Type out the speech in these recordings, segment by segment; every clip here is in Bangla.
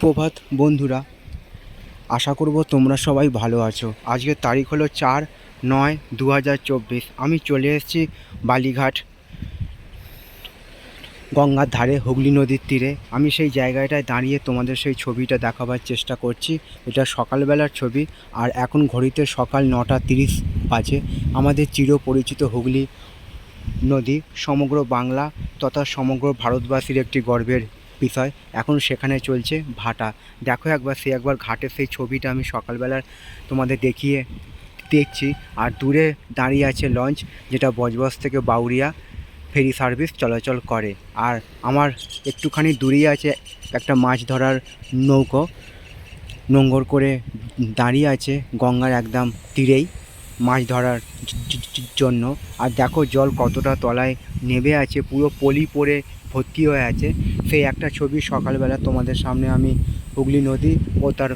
প্রভাত বন্ধুরা। আশা করব তোমরা সবাই ভালো আছো। আজকের তারিখ হলো চার নয় দু আমি চলে এসেছি বালিঘাট গঙ্গার ধারে হুগলি নদীর তীরে। আমি সেই জায়গাটায় দাঁড়িয়ে তোমাদের সেই ছবিটা দেখাবার চেষ্টা করছি। এটা সকালবেলার ছবি, আর এখন ঘড়িতে সকাল নটা তিরিশ বাজে। আমাদের চিরপরিচিত হুগলি নদী সমগ্র বাংলা তথা সমগ্র ভারতবাসীর একটি গর্বের বিষয়। এখন সেখানে চলছে ভাটা। দেখো একবার সে একবার ঘাটের সেই ছবিটা আমি সকালবেলার তোমাদের দেখিয়ে দেখছি। আর দূরে দাঁড়িয়ে আছে লঞ্চ, যেটা বজবজ থেকে বাউরিয়া ফেরি সার্ভিস চলাচল করে। আর আমার একটুখানি দূরেই আছে একটা মাছ ধরার নৌকো। নোঙ্গর করে দাঁড়িয়ে আছে গঙ্গার একদম তীরেই মাছ ধরার জন্য। আর দেখো জল কতটা তলায় নেমে আছে, পুরো পলি পড়ে ভর্তি হয়ে আছে। সেই একটা ছবি সকালবেলা তোমাদের সামনে আমি হুগলি নদী ও তার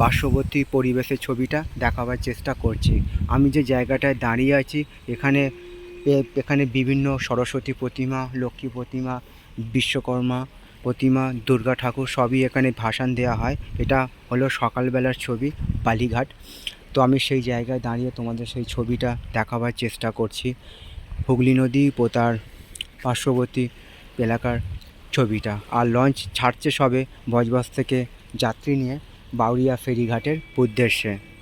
পার্শ্ববর্তী পরিবেশের ছবিটা দেখাবার চেষ্টা করছি। আমি যে জায়গাটায় দাঁড়িয়ে আছি, এখানে এখানে বিভিন্ন সরস্বতী প্রতিমা, লক্ষ্মী প্রতিমা, বিশ্বকর্মা প্রতিমা, দুর্গা ঠাকুর সবই এখানে ভাসান দেওয়া হয়। এটা হলো সকালবেলার ছবি, বালিঘাট। তো আমি সেই জায়গায় দাঁড়িয়ে তোমাদের সেই ছবিটা দেখাবার চেষ্টা করছি। হুগলি নদী ও তার পার্শ্ববর্তী এলাকার ছবিটা। আর লঞ্চ ছাড়ছে সবে বজবজ থেকে যাত্রী নিয়ে বাউরিয়া ফেরিঘাটের উদ্দেশ্যে।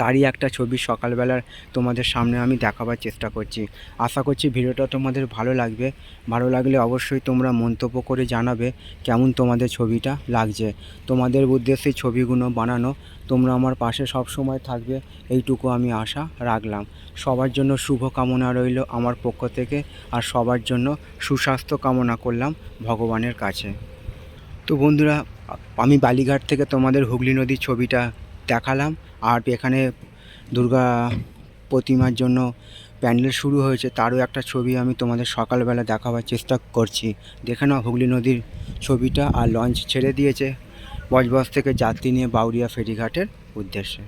তারই একটা ছবি সকালবেলার তোমাদের সামনে আমি দেখাবার চেষ্টা করছি। আশা করছি ভিডিওটা তোমাদের ভালো লাগবে। ভালো লাগলে অবশ্যই তোমরা মন্তব্য করে জানাবে কেমন তোমাদের ছবিটা লাগছে। তোমাদের উদ্দেশ্যে ছবিগুলো বানানো, তোমরা আমার পাশে সব সময় থাকবে, এইটুকু আমি আশা রাখলাম। সবার জন্য শুভ কামনা রইল আমার পক্ষ থেকে আর সবার জন্য সুস্বাস্থ্য কামনা করলাম ভগবানের কাছে। তো বন্ধুরা, আমি বালিঘাট থেকে তোমাদের হুগলি নদীর ছবিটা দেখালাম। আর এখানে দুর্গা প্রতিমার জন্য প্যান্ডেল শুরু হয়েছে। তারও একটা ছবি আমি তোমাদের সকালবেলা দেখাবার চেষ্টা করছি। দেখে নাও হুগলি নদীর ছবিটা। আর লঞ্চ ছেড়ে দিয়েছে বজবজ থেকে যাত্রী নিয়ে বাউরিয়া ফেরিঘাটের উদ্দেশ্যে।